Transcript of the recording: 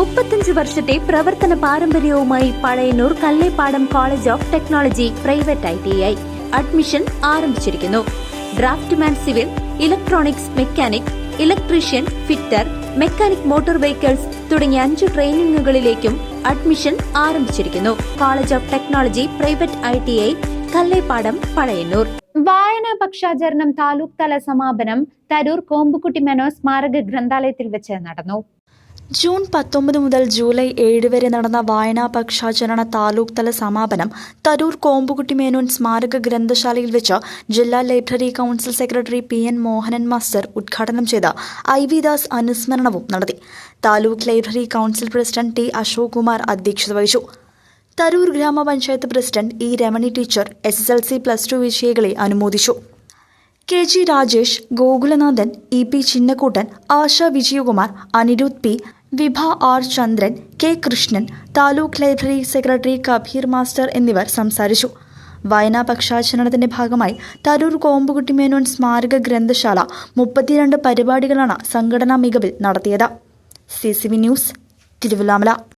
മുപ്പത്തഞ്ച് വർഷത്തെ പ്രവർത്തന പാരമ്പര്യവുമായി Pazhayannur Kallepadam college of technology private I T I. Admission ആരംഭിച്ചിരിക്കുന്നു. Draftsman civil electronics mechanic electrician fitter mechanic motor vehicles തുടങ്ങിയ അഞ്ച് ട്രെയിനിങ്ങുകളിലേക്കും അഡ്മിഷൻ ആരംഭിച്ചിരിക്കുന്നു. College of technology private I T I Kallepadam Pazhayannur. വായനാ പക്ഷാചരണം താലൂക്ക് തല സമാപനം തരൂർ കോമ്പുകുട്ടി മെനോ സ്മാരക ഗ്രന്ഥാലയത്തിൽ വെച്ച് നടന്നു. ജൂൺ പത്തൊമ്പത് മുതൽ ജൂലൈ ഏഴ് വരെ നടന്ന വായനാ പക്ഷാചരണ താലൂക്ക് തല സമാപനം തരൂർ കോമ്പുകുട്ടി മേനോൻ സ്മാരക ഗ്രന്ഥശാലയിൽ വെച്ച് ജില്ലാ library council secretary P N Mohanan master ഉദ്ഘാടനം ചെയ്ത ഐ വി ദാസ് അനുസ്മരണവും നടത്തി. Taluk library council president T Ashok Kumar അധ്യക്ഷത വഹിച്ചു. തരൂർ ഗ്രാമപഞ്ചായത്ത് president E Ramani teacher S S L C plus two വിജയികളെ അനുമോദിച്ചു. K G Rajesh Gokulanathan E P Chinnakkuttan Asha Vijayakumar Anirudh P Vibha R Chandran K Krishnan taluk library secretary Kabeer master എന്നിവർ സംസാരിച്ചു. വായനാ പക്ഷാചരണത്തിന്റെ ഭാഗമായി തരൂർ കോമ്പുകുട്ടി മേനോൻ സ്മാരക ഗ്രന്ഥശാല മുപ്പത്തിരണ്ട് പരിപാടികളാണ് സംഘടനാ മികവിൽ നടത്തിയത്. C news Thiruvallamala.